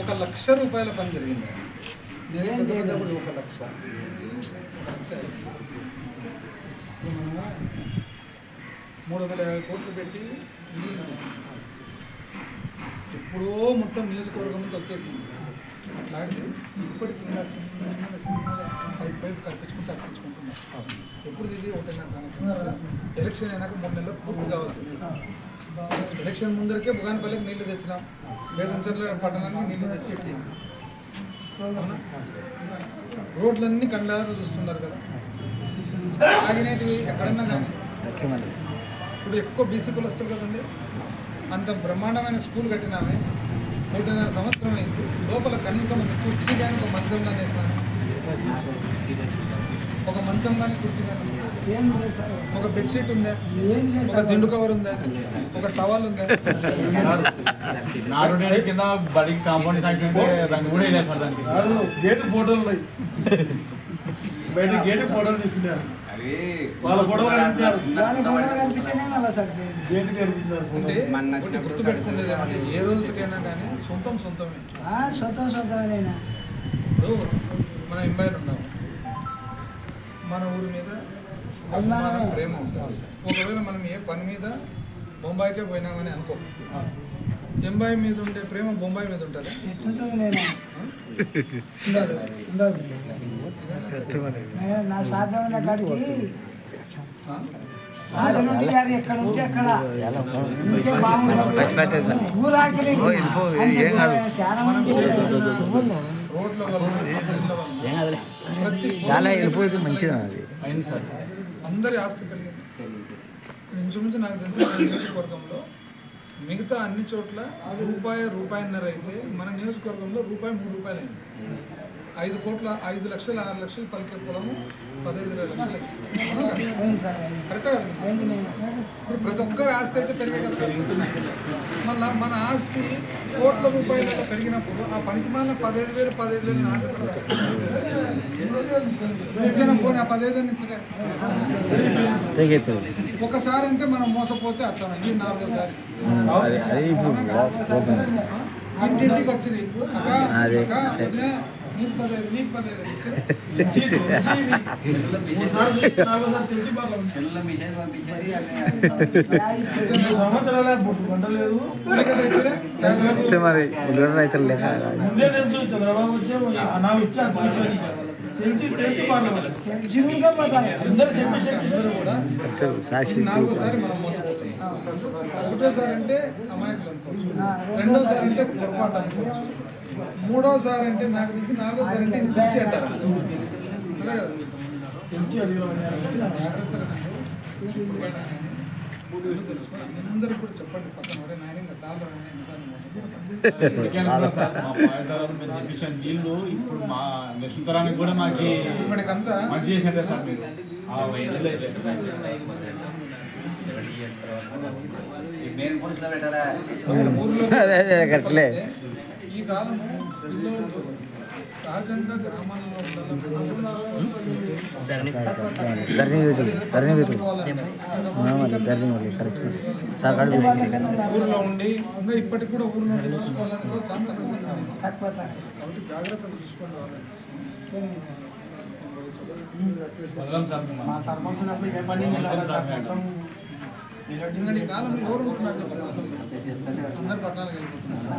ఒక లక్ష రూపాయల పని జరిగింది. నేను చేయలేదు. ఒక లక్ష. మూడు వందల యాభై కోట్లు పెట్టి నీళ్ళు ఎప్పుడో మొత్తం నియోజకవర్గం నుంచి వచ్చేసింది. అట్లాంటిది ఇప్పటికి ఇంకా చిన్నగా చిన్నగా పైప్ పైప్ కల్పించుకుంటూ అర్పించుకుంటున్నాం ఎప్పుడు ఇది ఒకటిన్నర సంవత్సరం. ఎలక్షన్ అయినాక మూడు నెలలు పూర్తి కావాల్సింది. ఎలక్షన్ ముందరకే బుగానపల్లికి నీళ్ళు తెచ్చినాం. బేగంచర్ల పట్టణానికి నీళ్ళు తెచ్చేసి. రోడ్లన్నీ కండారు చూస్తున్నారు కదా. తాగినేటివి ఎక్కడన్నా కానీ. ఇప్పుడు ఎక్కువ బీసీ కులస్తులు కదండి. అంత బ్రహ్మాండమైన స్కూల్ కట్టినామే. ఒకటిన్నర సంవత్సరం అయింది. లోపల కనీసం ఒక కుర్చీ కానీ ఒక మంచం కానీ వేసినాను ఒక మంచం కానీ కుర్చీ కానీ ఏం లేదు సార్. ఒక బెడ్షీట్ ఉందా? ఒక దిండు కవర్ ఉందా? ఒక టవల్ ఉందా? కింద బడికి కాంపౌండ్ సాక్షి ఉంటే రంగు కూడా వేసారు దానికి. కాదు గేట్ ఫోటోలు ఉన్నాయి. బయట గేట్ ఫోటోలు తీసుకున్నారు వాళ్ళ ఫోటోలు గేట్ కనిపించారు గుర్తు పెట్టుకునేది ఏ రోజుకైనా కానీ సొంతం సొంతమే. ఆ, సొంతం సొంతమేనైనా ఇప్పుడు మనం ఎంబైలు ఉన్నాము. మన ఊరి మీద అభిమానం ప్రేమ ఉంటుంది. ఒకవేళ మనం ఏ పని మీద బొంబాయికే పోయినామని అనుకో. ఎంబాయి మీద ఉండే ప్రేమ బొంబాయి మీద ఉంటుందా? నా సాధ్యమైన చాలా వెళ్ళిపోయేది రోడ్ల మంచిది అది అందరి ఆస్తి పెరిగింది ఇంచుమించు నాకు తెలిసిన నియోజకవర్గంలో మిగతా అన్ని చోట్ల రూపాయి రూపాయిన్నర అయితే మన నియోజకవర్గంలో రూపాయి మూడు రూపాయలు అయింది. ఐదు కోట్ల ఐదు లక్షలు ఆరు లక్షలు పలికే పొలము పదహైదు. కరెక్టే కదా ఇప్పుడు ప్రతి ఒక్కరి ఆస్తి అయితే పెరిగే కదా. మళ్ళా మన ఆస్తి కోట్ల రూపాయలలో పెరిగినప్పుడు ఆ పనికి మన పదహైదు వేలు పదహైదు వేలు ఆశ పెడతారు ఇచ్చిన పోనీ ఆ పదహైదు వేలు ఇచ్చలే ఒకసారి అంటే మనం మోసపోతే అర్థమైంది. నాలుగోసారి. ఇంటింటికి వచ్చింది. అక్క. అక్క నీకు మరి చంద్రబాబు వచ్చే నా వచ్చి నాలుగోసారి మనం మోసపోతున్నాం. ఒకటోసారి అంటే అమాయకులు అనుకోవచ్చు. రెండోసారి అంటే పొరపాటు అనుకోవచ్చు. మూడోసారి అంటే నాకు తెలిసి నాలుగోసారి అంటే ఇది పిచ్చి అంటారు జాగ్రత్తగా అందరూ కూడా చెప్పండి పక్కన ఒరే నాయన ఇంకా సార్ నీళ్ళు ఇప్పుడు మా నెక్స్ట్ తరానికి కూడా మాకి ఇప్పటికంతా మంచి సార్ మీరు. ఊర్లో. ఈ కాలం పిల్లోళ్ళు సహజంగా గ్రామాలలో చూసుకోవాలి. ఊర్లో ఉండి ఇంకా ఇప్పటికి కూడా ఊర్లో ఉండి చూసుకోవాలంటే చాలా తక్కువ కాబట్టి జాగ్రత్తగా చూసుకోండి వాళ్ళని. మిమ్మల్ని. మా సర్పంచ్ ఉన్నప్పుడు ఏ పని మొత్తం ఎందుకంటే ఈ కాలంలో ఎవరు ఉంటున్నారు? చెప్పండి? అందరు పట్టణాలకు వెళ్ళిపోతున్నారు